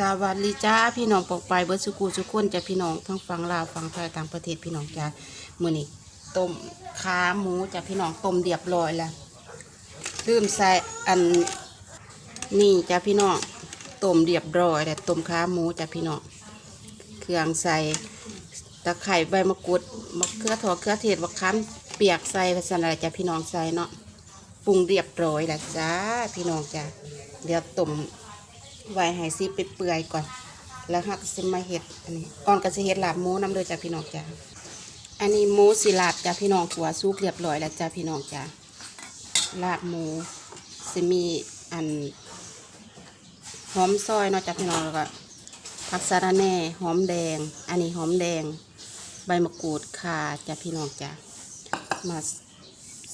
สวัสดีจ้าพี่น้องปอกไปเบิร์สุกูสุกคนจะพี่น้องทั้งฝั่งลาวฝั่งไทยต่างประเทศพี่น้องจ้ามือนี้ต้มขาหมูจะพี่น้องต้มเรียบร้อยแล้วลืมใส่อันนี่จ้ะพี่น้องต้มเรียบร้อยแล้วต้มขาหมูจ้ะพี่น้องเครื่องใส่ตะไคร้ใบมะกรูดมะเขือถั่วเขือเทศมะขามเปียกใส่ภาษาอะไรจ้ะพี่น้องใส่เนาะปรุงเรียบร้อยแล้วจ้าพี่น้องจ้าเดี๋ยวต้ม ไว้ให้ซีไปเปื่อยก่อน แล้วหักสิมาเห็ดอันนี้อ่อนก็จะเห็ดลาบหมูน้ำเด้อจ้ะพี่น้องจ้าอันนี้หมูสิลาบจ้ะพี่น้องขัวสุกเรียบร้อยแล้วจ้ะพี่น้องจ้าลาบหมูสิมีอันหอมซอยเนาะจ้ะพี่น้องแล้วก็ผักสะระแหน่หอมแดง อันนี้หอมแดง ใบมะกรูดข่าจ้ะพี่น้องจ้ามา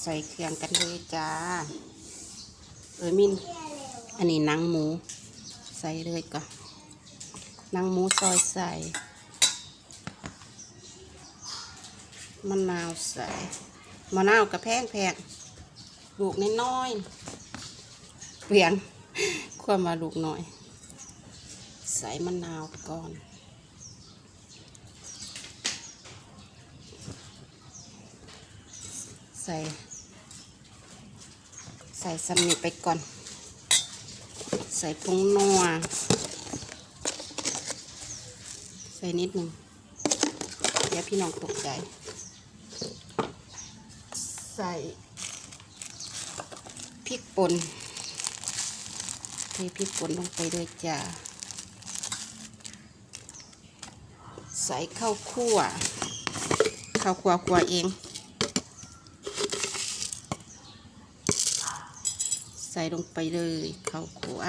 ใส่เครื่องกันเลยจ้าเอ้ยมินอันนี้นังหมู ใส่เลยก่อนนังหมูซอยใส่มะนาวใส่มะนาวกระแพงแพงลูกน้อยๆเปลี่ยนความมาลูกหน้อย ใส่มะนาวก่อนใส่ ใส่สมิไปก่อน ส่ผงนัว ใส่นิดหนึ่งเดี๋ยวพี่น้องตกใจ ใส่พริกป่นเทพริกป่นลงไปด้วยจ้าใส่ข้าวคั่วข้าวคั่วคั่วเอง ใส่ลงไปเลยข้าวคั่ว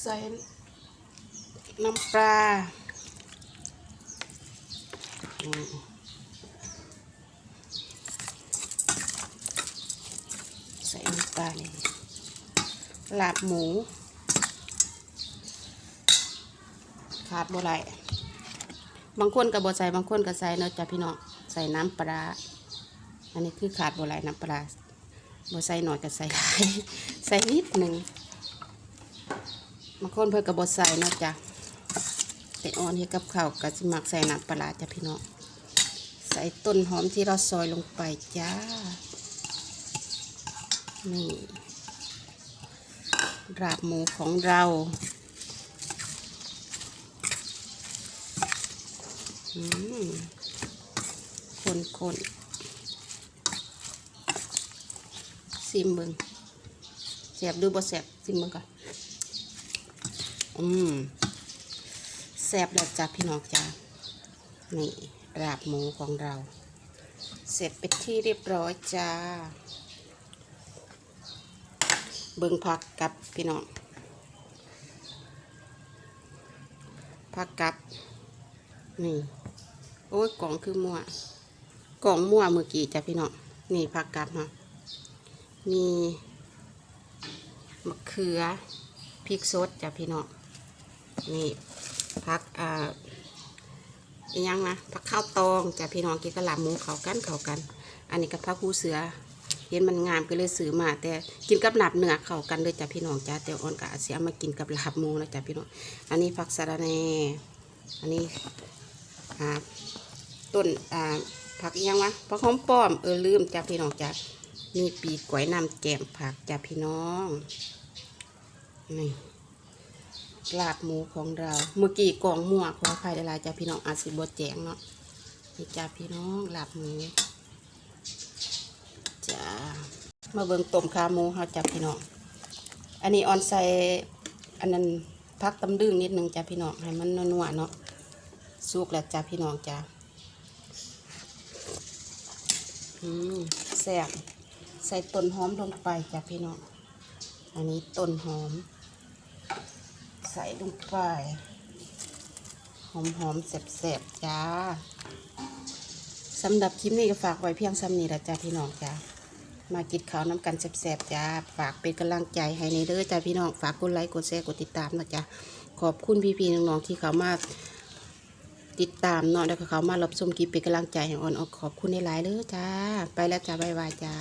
ใส่น้ำปลาใส่น้ำปลานี่ลาบหมู ขาดบ่ไรบางคนกับบใส่บางคนก็ใส่เนาะจ้ะพี่น้อง ใส่น้ำปลา อันนี้คือขาดบ่ไรน้ำปลาร้าบ่ใส่หน่อยก็ใส่หลาย ใส่นิดหนึ่งบางคนเพิ่นกับบใส่นาะจ้ะแต่ออนเฮ็ดกับข้าวก็สิมักใส่น้ำปลาร้าจ้ะพี่น้อง ใส่ต้นหอมที่เราซอยลงไปจ้า นี่ราบหมูของเราอืม คนคนซิมเบิงแสบดูบ่แสบซิมเบิงก่อนอืมแสบแล้วจ้าพี่น้องจ้านี่ราบหมูของเรา เสร็จเป็นที่เรียบร้อยจ้า เบิงผักกับพี่น้องผักกับนี่ โอ้ยกล่องคือมั่ว กล่องมั่วเมื่อกี้จ้ะพี่น้องนี่ผักกับฮะมีมะเขือพริกสดจ้ะพี่น้องนี่ผักอ่ายังนะผักข้าวตองจ้ะพี่น้องกินกระหล่ำหมูเขากันเขากัน อันนี้กับผักหูเสือเห็นมันงามก็เลยซื้อมา แต่กินกับหนับเนื้อเข้ากันเลยจ้ะพี่น้องจ้ะแต่อ่อนกะเสียมากินกับลาบหมูนะจ้ะพี่น้องอันนี้ผักสะระแหน่อันนี้ต้นอ่า ผักยังวะผักหอมป้อมเออลืมจ้าพี่น้องจ้ามีปีกก๋วยน้ำแกมผักจ้าพี่น้องนี่ลาบหมูของเรา เมื่อกี้กล่องมั่วขออภัยหลายจ้าพี่น้องอาจสิบดแจงเนาะนี่จ้าพี่น้องลาบหมูจ้ามาเบิ่งต้มขาหมูเฮาจ้าพี่น้องอันนี้ออนใส่อันนั้นพักตำดึงนิดนึงจ้าพี่น้องให้มันนัวๆเนาะสุกแล้วจ้าพี่น้องจ้าอืม แซ่บใส่ต้นหอมลงไปจ้าพี่น้อง อันนี้ต้นหอม ใส่ลงไป หอมหอมๆแซ่บๆจ้าสำหรับคลิปนี้ก็ฝากไว้เพียงซ้ำนี้ละจ้าพี่น้องจ้ามากินข้าวน้ำกันแซ่บๆจ้า ฝากเป็นกำลังใจให้ในเด้อจ้าพี่น้อง ฝากกดไลค์กดแชร์กดติดตามนะจ้าขอบคุณพี่ๆน้องๆที่เขามา ติดตามเนาะแล้วก็เขามารับชมคลิปเป็นกำลังใจให้อ่อนออกขอบคุณในหลายๆเลยจ้า ไปแล้วจ้าบายบายจ้า